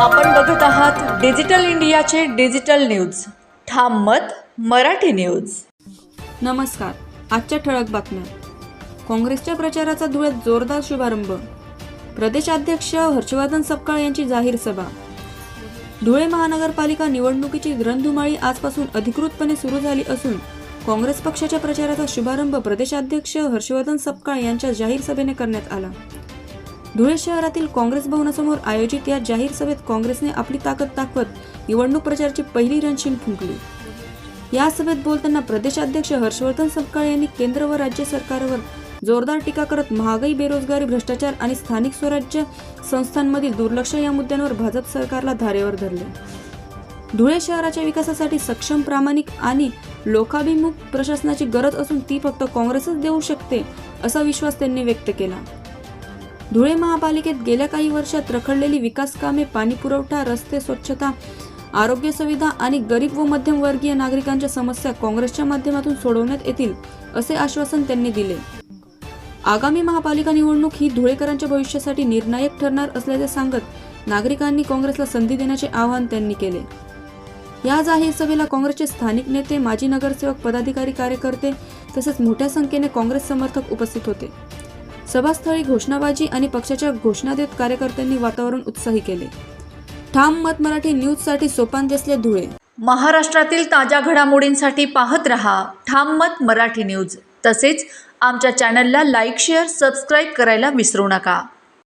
आपण बघत आहात डिजिटल इंडियाचे डिजिटल न्यूज. ठाम मत मराठी न्यूज. नमस्कार आजच्या ठळक बातम्या. काँग्रेसच्या प्रचाराचा धुळ्यात जोरदार शुभारंभ. प्रदेशाध्यक्ष हर्षवर्धन सपकाळ यांची जाहीर सभा. धुळे महानगरपालिका निवडणुकीची ग्रंथुमाळी आजपासून अधिकृतपणे सुरू झाली असून काँग्रेस पक्षाच्या प्रचाराचा शुभारंभ प्रदेशाध्यक्ष हर्षवर्धन सपकाळ यांच्या जाहीर सभेने करण्यात आला. धुळे शहरातील काँग्रेस भवनासमोर आयोजित या जाहीर सभेत काँग्रेसने आपली ताकद दाखवत निवडणूक प्रचाराची पहिली रणशील फुंकली. या सभेत बोलताना प्रदेशाध्यक्ष हर्षवर्धन सपकाळ यांनी केंद्र व राज्य सरकारवर जोरदार टीका करत महागाई बेरोजगारी भ्रष्टाचार आणि स्थानिक स्वराज्य संस्थांमधील दुर्लक्ष या मुद्द्यांवर भाजप सरकारला धारेवर धरले. धुळे शहराच्या विकासासाठी सक्षम प्रामाणिक आणि लोकाभिमुख प्रशासनाची गरज असून ती फक्त काँग्रेसच देऊ शकते असा विश्वास त्यांनी व्यक्त केला. धुळे महापालिकेत गेल्या काही वर्षात रखडलेली विकास कामे पाणी पुरवठा रस्ते स्वच्छता आरोग्य सुविधा आणि गरीब व मध्यमवर्गीय नागरिकांच्या समस्या काँग्रेसच्या माध्यमातून सोडवण्यात येतील असे आश्वासन त्यांनी दिले. आगामी महापालिका निवडणूक ही धुळेकरांच्या भविष्यासाठी निर्णायक ठरणार असल्याचे सांगत नागरिकांनी काँग्रेसला संधी देण्याचे आवाहन त्यांनी केले. या जाहीर सभेला काँग्रेसचे स्थानिक नेते माजी नगरसेवक पदाधिकारी कार्यकर्ते तसेच मोठ्या संख्येने काँग्रेस समर्थक उपस्थित होते. सभास्थळी घोषणाबाजी आणि पक्षाच्या घोषणा देत कार्यकर्त्यांनी वातावरण उत्साही केले. ठाम मत मराठी न्यूजसाठी सोपान देसले धुळे. महाराष्ट्रातील ताज्या घडामोडींसाठी पाहत रहा ठाम मत मराठी न्यूज. तसेच आमच्या चॅनलला लाईक शेअर सबस्क्राईब करायला विसरू नका.